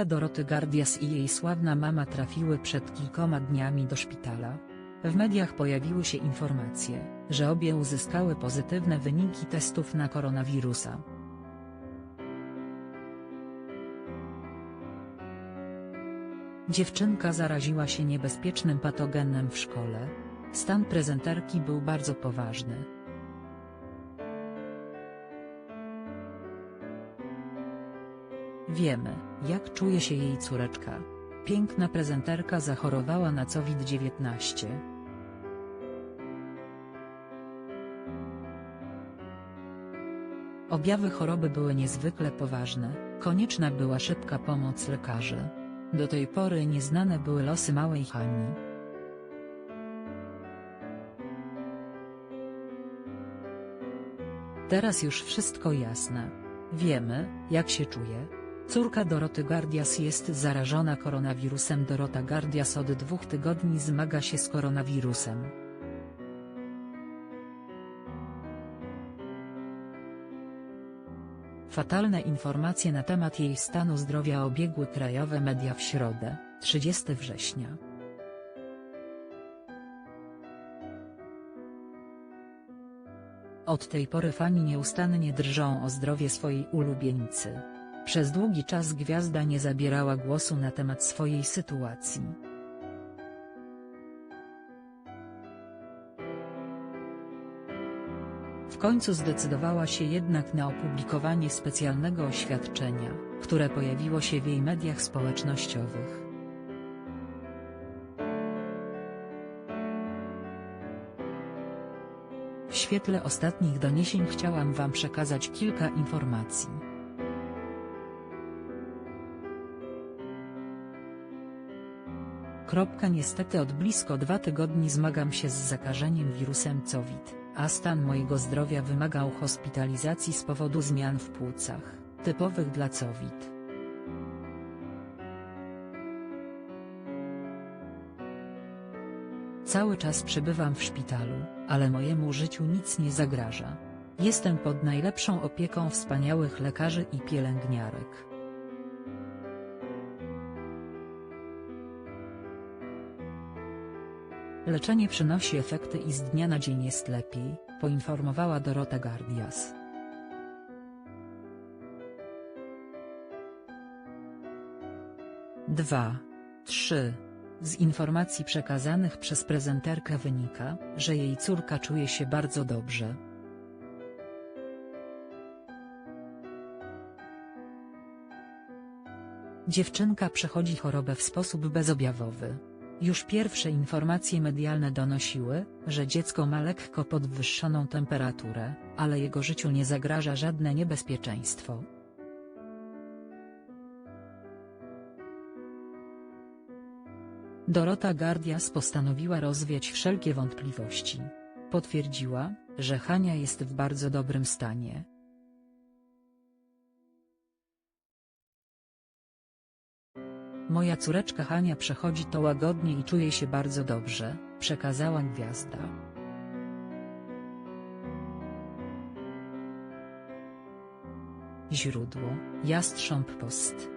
Córka Doroty Gardias i jej sławna mama trafiły przed kilkoma dniami do szpitala. W mediach pojawiły się informacje, że obie uzyskały pozytywne wyniki testów na koronawirusa. Dziewczynka zaraziła się niebezpiecznym patogenem w szkole. Stan prezenterki był bardzo poważny. Wiemy, jak czuje się jej córeczka. Piękna prezenterka zachorowała na COVID-19. Objawy choroby były niezwykle poważne, konieczna była szybka pomoc lekarzy. Do tej pory nieznane były losy małej Hani. Teraz już wszystko jasne. Wiemy, jak się czuje. Córka Doroty Gardias jest zarażona koronawirusem. Dorota Gardias od dwóch tygodni zmaga się z koronawirusem. Fatalne informacje na temat jej stanu zdrowia obiegły krajowe media w środę, 30 września. Od tej pory fani nieustannie drżą o zdrowie swojej ulubieńcy. Przez długi czas gwiazda nie zabierała głosu na temat swojej sytuacji. W końcu zdecydowała się jednak na opublikowanie specjalnego oświadczenia, które pojawiło się w jej mediach społecznościowych. W świetle ostatnich doniesień chciałam Wam przekazać kilka informacji. Niestety od blisko dwa tygodni zmagam się z zakażeniem wirusem COVID, a stan mojego zdrowia wymagał hospitalizacji z powodu zmian w płucach, typowych dla COVID. Cały czas przebywam w szpitalu, ale mojemu życiu nic nie zagraża. Jestem pod najlepszą opieką wspaniałych lekarzy i pielęgniarek. Leczenie przynosi efekty i z dnia na dzień jest lepiej, poinformowała Dorota Gardias. Dwa, trzy. Z informacji przekazanych przez prezenterkę wynika, że jej córka czuje się bardzo dobrze. Dziewczynka przechodzi chorobę w sposób bezobjawowy. Już pierwsze informacje medialne donosiły, że dziecko ma lekko podwyższoną temperaturę, ale jego życiu nie zagraża żadne niebezpieczeństwo. Dorota Gardias postanowiła rozwiać wszelkie wątpliwości. Potwierdziła, że Hania jest w bardzo dobrym stanie. Moja córeczka Hania przechodzi to łagodnie i czuje się bardzo dobrze, przekazała gwiazda. Źródło, Jastrząb Post.